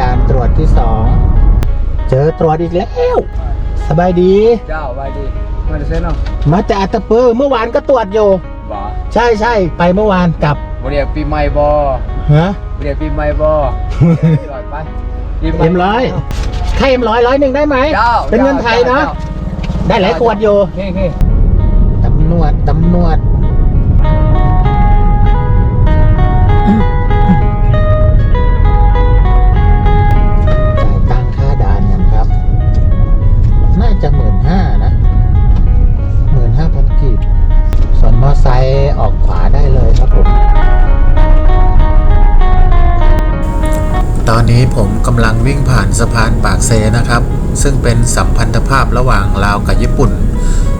ด่านตรวจที่สองเจอตรวจอีกแล้ว สบายดี เจ้าไปดีมาเซ็นเนาะมาจากอัตตปือเมื่อวานก็ตรวจอยู่ บ่ใช่ใช่ไปเมื่อวานกลับบ่เรียกปีใหม่บ่ฮะ บ่เรียกปีใหม่บ่ลอยไปปีใหเอ็มร้อยใครเอ็มร้อยร้อยหนึ่งได้ไหม เจ้าเป็นเงินไทยเนาะได้หลายขวดอยู่โอเคโอเคตำรวจตำรวจจ่ จะหมื่นห้านะหมื่นห้าพันกีบส่วนมอไซค์ออกขวาได้เลยครับผม ตอนนี้ผมกำลังวิ่งผ่านสะพานปากเซนะครับ ซึ่งเป็นสัมพันธภาพระหว่างลาวกับญี่ปุ่น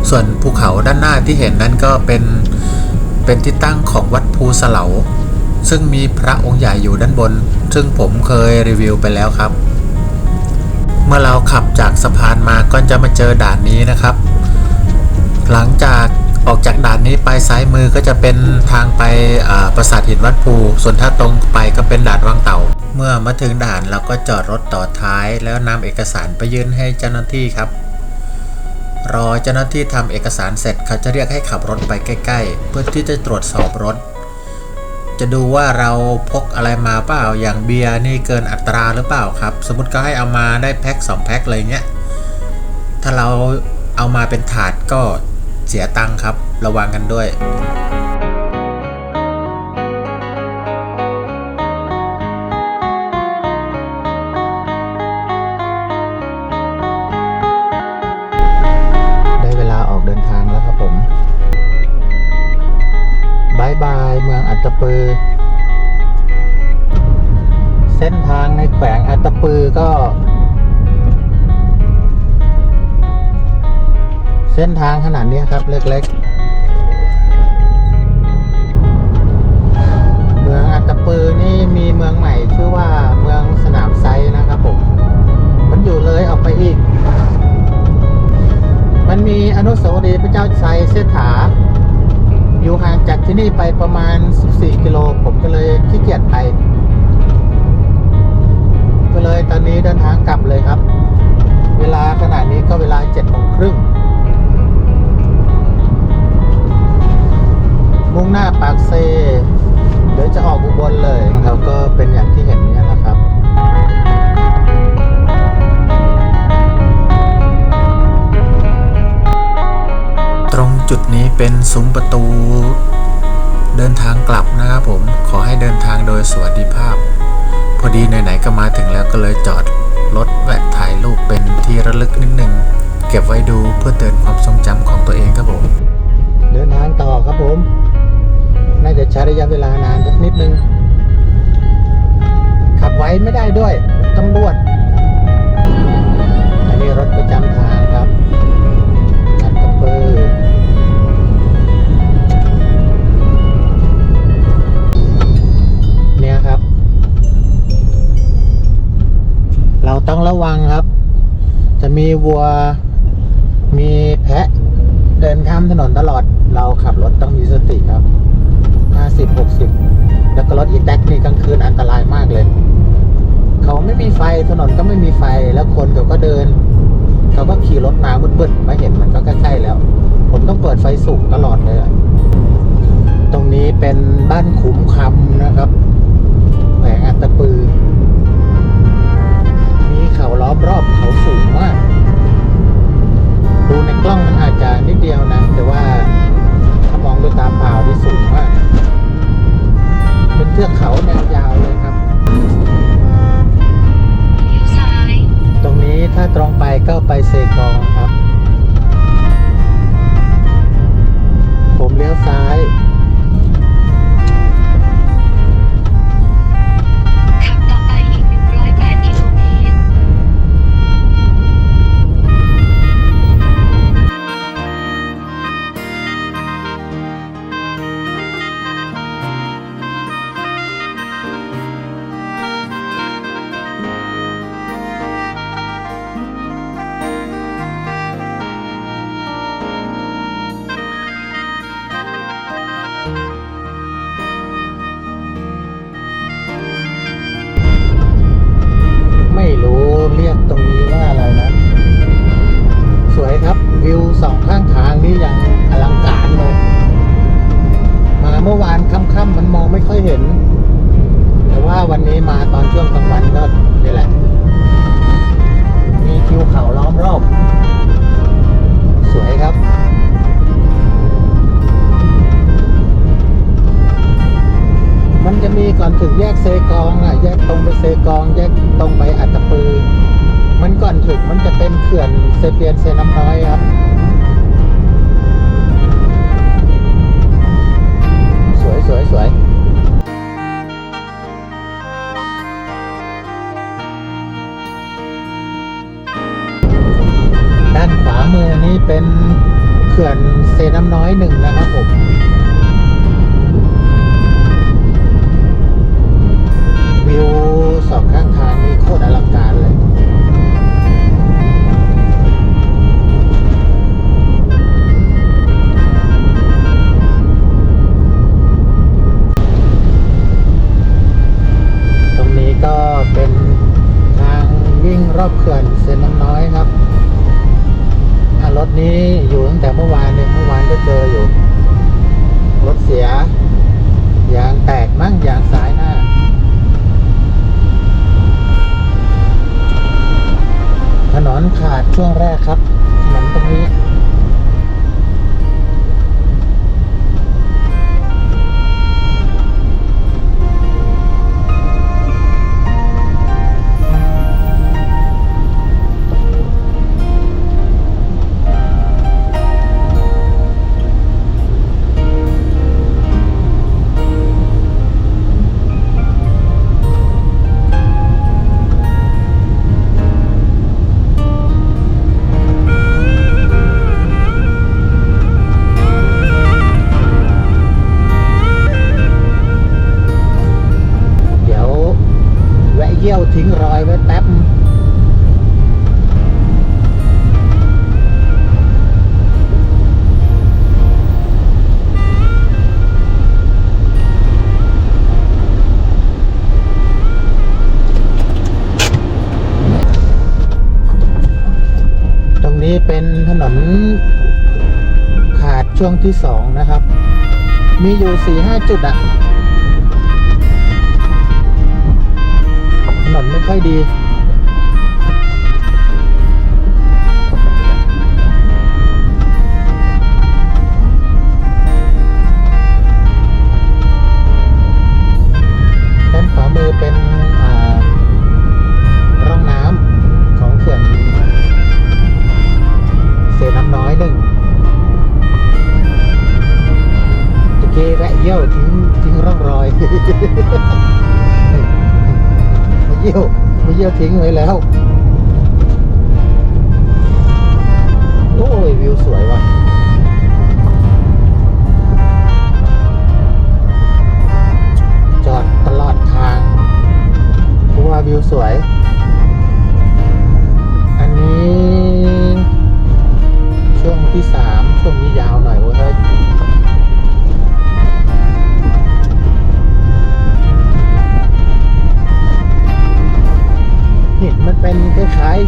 ส่วนภูเขาด้านหน้าที่เห็นนั้นก็เป็นเป็นที่ตั้งของวัดภูสเหลา ซึ่งมีพระองค์ใหญ่อยู่ด้านบน ซึ่งผมเคยรีวิวไปแล้วครับ มื่อเราขับจากสะพานมาก็จะมาเจอด่านนี้นะครับ หลังจากออกจากด่านนี้ไปซ้ายมือก็จะเป็นทางไปอ่าปราสาทหินวัดภู ส่วนถ้าตรงไปก็เป็นด่านวังเต่า เมื่อมาถึงด่านเราก็จอดรถต่อท้าย แล้วนำเอกสารไปยื่นให้เจ้าหน้าที่ครับ รอเจ้าหน้าที่ทำเอกสารเสร็จเขาจะเรียกให้ขับรถไปใกล้ ๆ เพื่อที่จะตรวจสอบรถ จะดูว่าเราพกอะไรมาเปล่าอย่างเบียร์นี่เกินอัตราหรือเปล่าครับ สมมติก็ให้เอามาได้แพ็ค2แพ็คอะไรเงี้ยถ้าเราเอามาเป็นถาดก็เสียตังค์ครับ ระวังกันด้วย ส้นทางขนาดนี้ครับ เล็กๆ เมืองอัตตปือนี่มีเมืองใหม่ชื่อว่าเมืองสนามไซนะครับผม มันอยู่เลยออกไปอีก มันมีอนุสาวรีย์พระเจ้าไซเสถา อยู่ห่างจากที่นี่ไปประมาณ 14 กิโล ผมก็เลยขี้เกียจไป ก็เลยตอนนี้เดินทางกลับเลยครับ เวลาขนาดนี้ก็เวลา7โมงครึ่ง มุ่งหน้าปากเซเดี๋ยวจะออกอุบลเลยแล้วก็เป็นอย่างที่เห็นเนี่ยแหละครับตรงจุดนี้เป็นซุ้มประตู เดินทางกลับนะครับผมขอให้เดินทางโดยสวัสดิภาพ พอดีไหนๆก็มาถึงแล้วก็เลยจอดรถแวะถ่ายรูปเป็นที่ระลึกนิดหนึ่งเก็บไว้ดูเพื่อเตือนความทรงจำของตัวเองครับผม เดินทางต่อครับผม น่าจะใช้ระยะเวลานานสักนิดนึง ขับไว้ไม่ได้ด้วยตำรวจอันนี้รถประจำทางครับอันกระปือเนี่ยครับ เราต้องระวังครับ จะมีวัว มีแพะ เดินข้ามถนนตลอด เราขับรถต้องมีสติครับ 50 60แล้วก็รถอีแท็กนี่กลางคืนอันตรายมากเลย เขาไม่มีไฟถนนก็ไม่มีไฟแล้วคนเขาก็เดิน เขาก็ขี่รถมามืดๆมาเห็นมันก็ใกล้ๆแล้ว ผมต้องเปิดไฟสูงตลอดเลยตรงนี้เป็นบ้านขุมคำนะครับแหวงอัตตปือ มีเขาล้อมรอบเขาสูงมาก ดูในกล้องมันอาจจะนิดเดียวนะ แต่ว่าถ้ามองด้วยตาเปล่าที่สูงมาก เป็นเทือกเขาแนวยาวเลยครับเลี้ยวซ้ายตรงนี้ถ้าตรงไปก็ไปเซกองครับ ผมเลี้ยวซ้าย ช่วงที่สองนะครับ มีอยู่สี่ห้าจุดอะถนนไม่ค่อยดี ทิ้งไว้แล้ว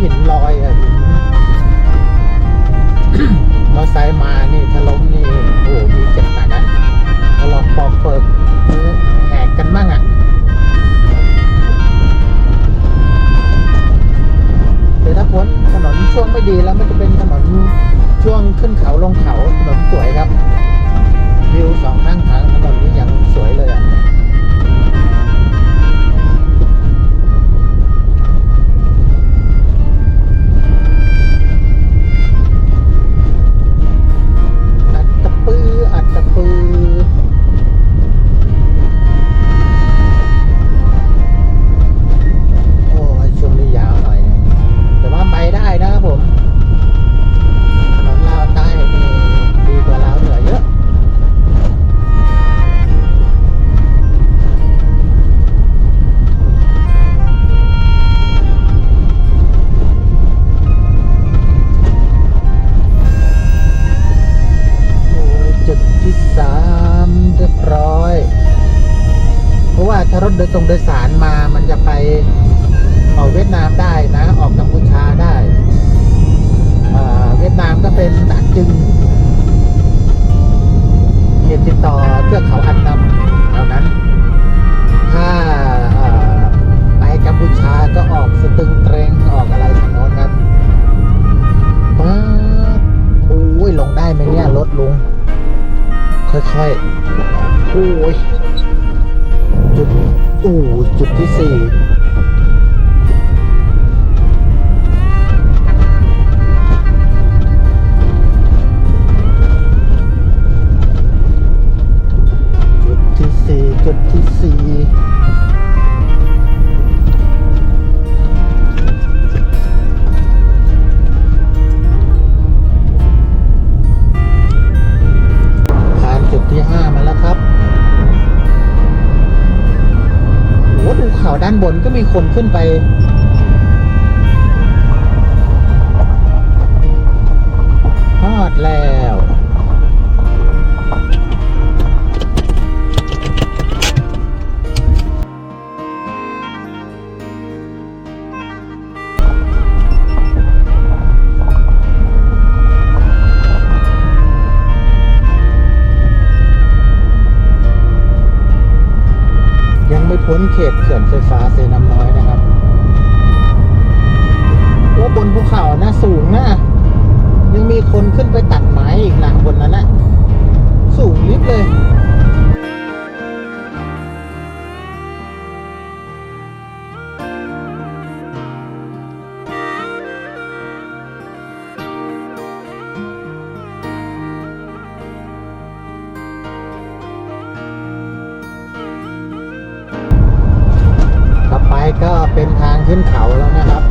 เห็นรอยอะพี่ บนก็มีคนขึ้นไปพลาดแล้ว เขตเขื่อนไฟฟ้าสิ ขึ้นเขาแล้วนะครับ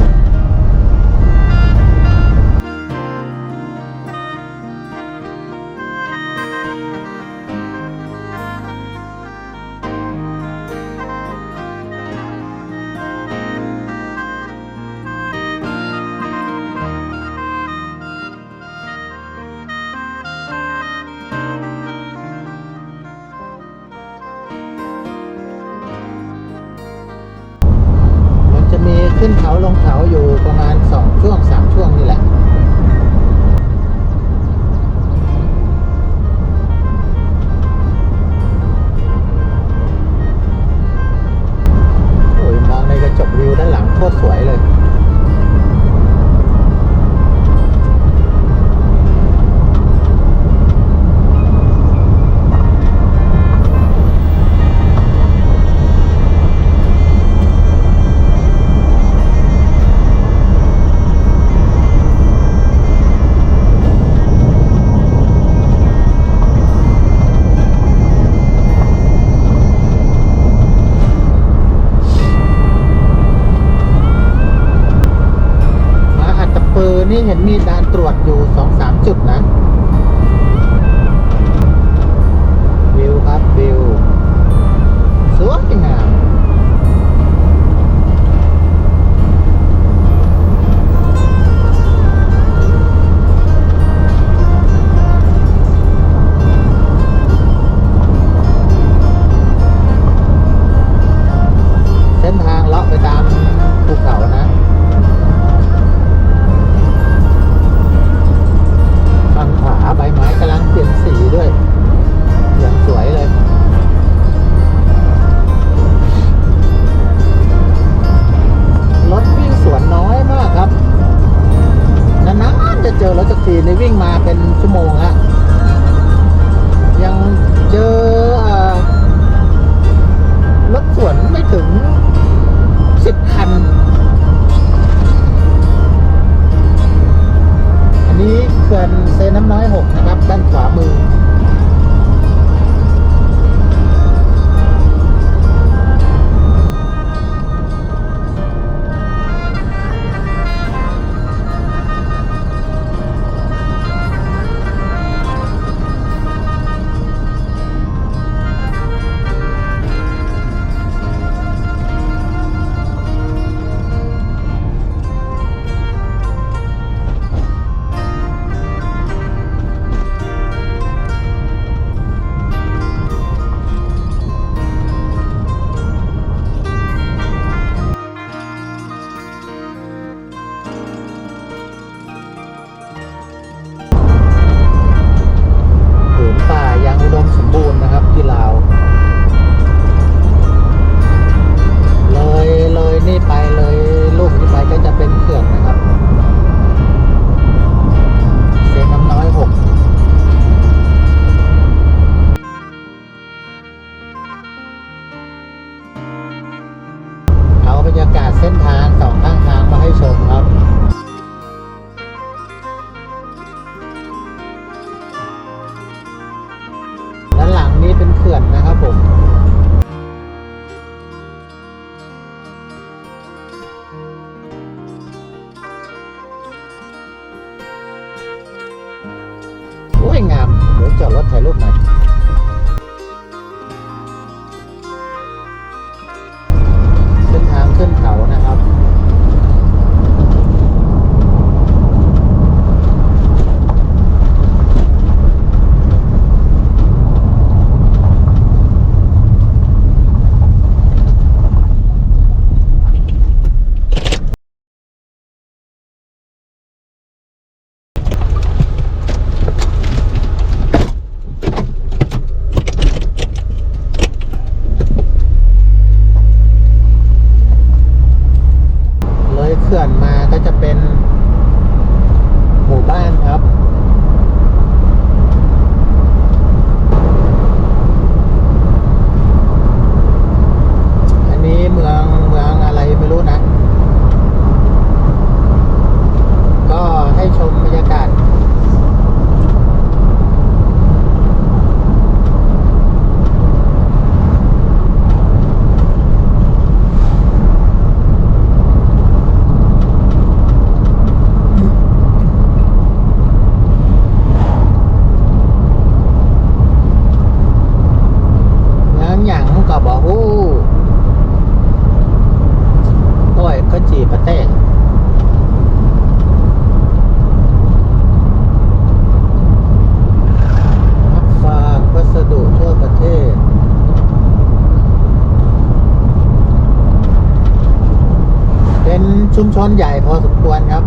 เขาลงเขาอยู่ประมาณสองช่วงสาม นี้เห็นมีด่านตรวจอยู่สองสามจุดนะ วิวครับวิวสวยงาม จอดรถถ่ายรูปหน่อย далее. ชุมชนใหญ่พอสมควรครับ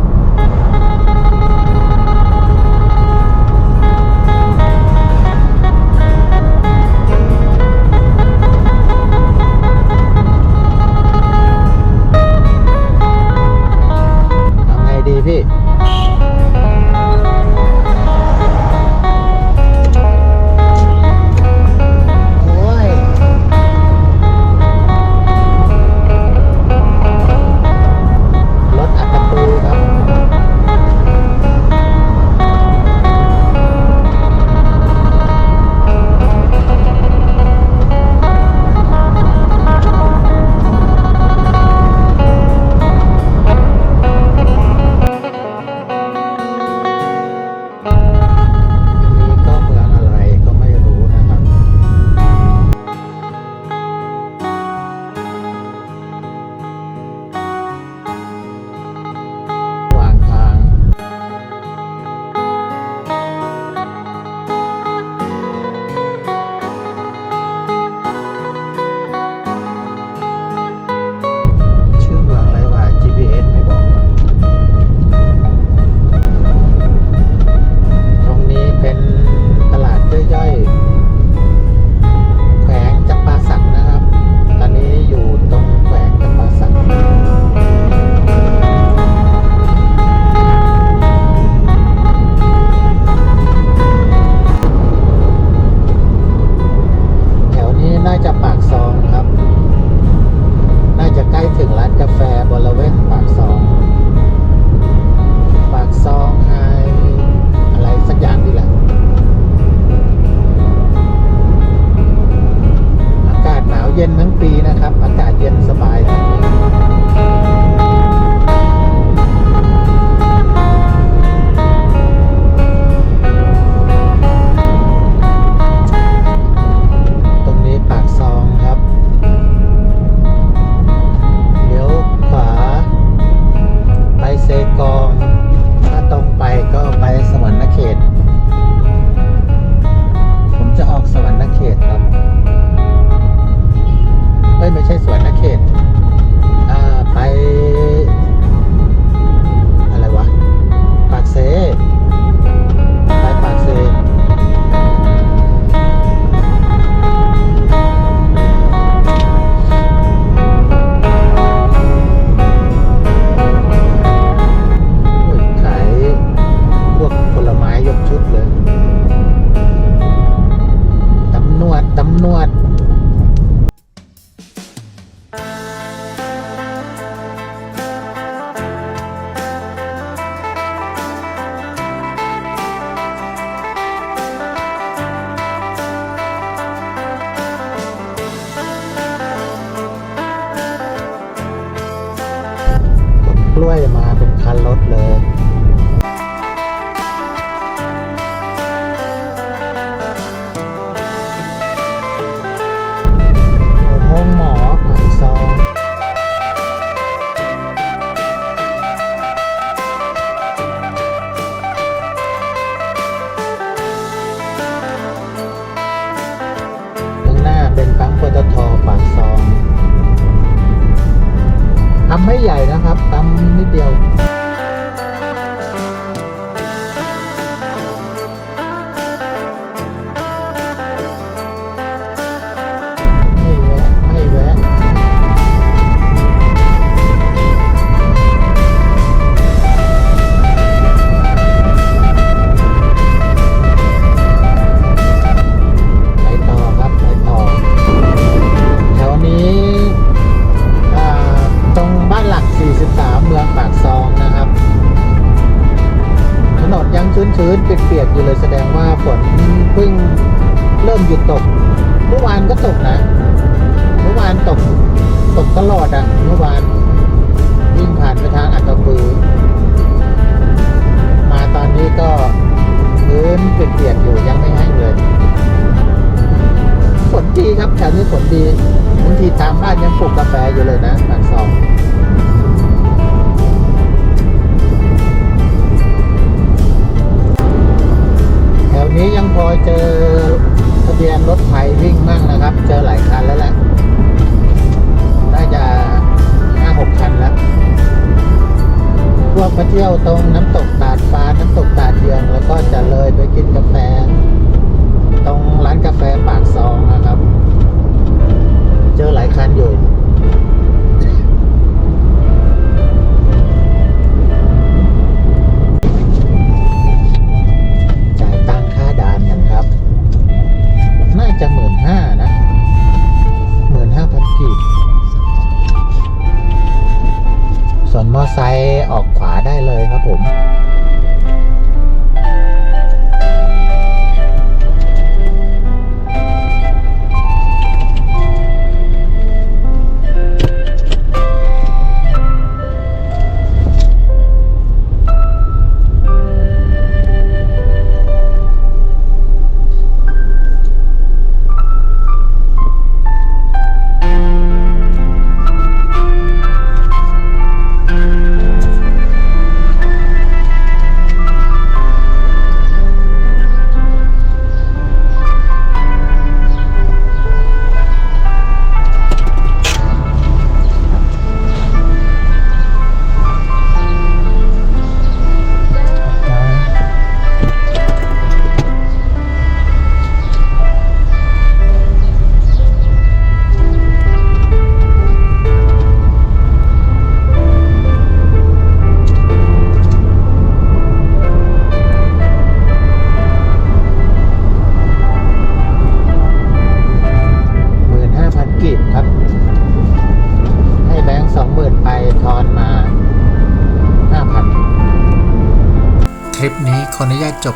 นิดเดียว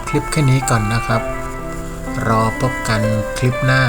คลิปแค่นี้ก่อนนะครับ รอพบกันคลิปหน้า